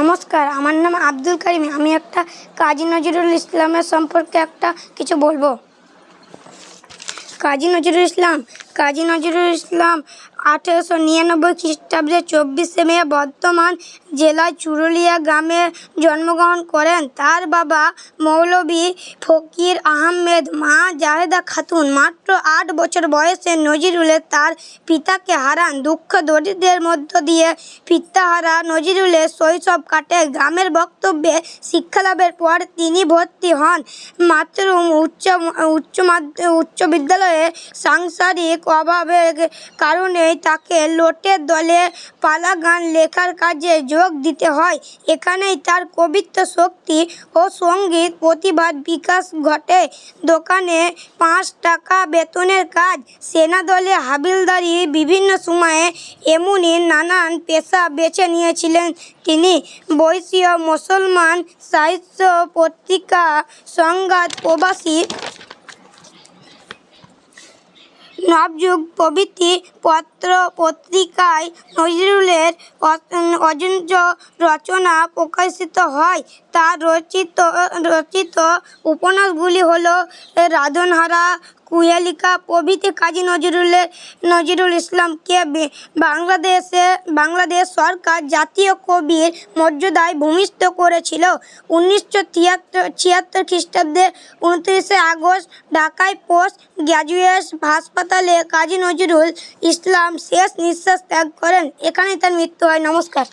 নমস্কার, আমার নাম আব্দুল কারিম। আমি একটা কাজী নজরুল ইসলামের সম্পর্কে একটা কিছু বলব। কাজী নজরুল ইসলাম, কাজী নজরুল ইসলাম আঠেরোশো নিরানব্বই খ্রিস্টাব্দে চব্বিশে মে বর্ধমান জেলার চুরুলিয়া গ্রামে জন্মগ্রহণ করেন। তার বাবা মৌলভী ফকির আহমেদ, মা জাহেদা খাতুন। মাত্র আট বছর বয়সে নজরুলের তার পিতাকে হারান। দুঃখ দরিদ্রের মধ্য দিয়ে পিতাহারা নজরুলের শৈশব কাটে। গ্রামের বক্তব্যে শিক্ষালাভের পর তিনি ভর্তি হন। মাতরুম উচ্চ উচ্চ উচ্চ বিদ্যালয়ে সাংসারিক অভাবের কারণে তাকে লোটের দলে পালা গান লেখার কাজে যোগ দিতে হয়। এখানেই তার কবিত্ব শক্তি ও সংগীত প্রতিভার বিকাশ ঘটে। দোকানে পাঁচ টাকা বেতনের কাজ। সেনাদলে হাবিলদারি বিভিন্ন সময়ে এমনই নানান পেশা বেছে নিয়েছিলেন তিনি। বৈশীয় মুসলমান সাহিত্য পত্রিকা সংঘাত প্রবাসী নবযুগ প্রভৃতি পত্র পত্রিকায় নজরুলের অজন্য রচনা প্রকাশিত হয়। তার রচিত রচিত উপন্যাসগুলি হলো রাধনহারা কুহেলিকা প্রভৃতি কাজী নজরুলের নজরুল ইসলামকে বাংলাদেশে, বাংলাদেশ সরকার জাতীয় কবির মর্যাদায় ভূমিষ্ঠ করেছিল। উনিশশো তিয়াত্তর, ছিয়াত্তর খ্রিস্টাব্দে উনত্রিশে আগস্ট ঢাকায় পোস্ট গ্র্যাজুয়েট হাসপাতালে কাজী নজরুল ইসলাম শেষ নিঃশ্বাস ত্যাগ করেন। এখানেই তার মৃত্যু হয়। নমস্কার।